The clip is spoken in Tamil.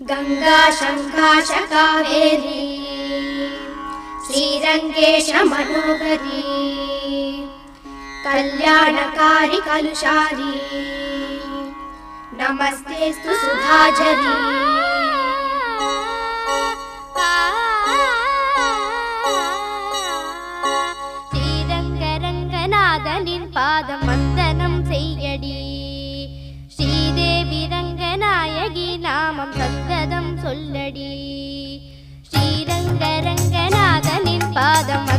गङ्गा शङ्काश कावेरी श्रीरङ्गेश मनोहरी कल्याणकारि कलुषारी नमस्तेऽस्तु सुधाझरी ஸ்ரீரங்கரங்கநாதனின் பாதம் வந்தனம் செய்யடி ஸ்ரீதேவி ரங்கநாயகி நாமம் சந்ததம் சொல்லடி. ஸ்ரீரங்கரங்கநாதனின் பாதம்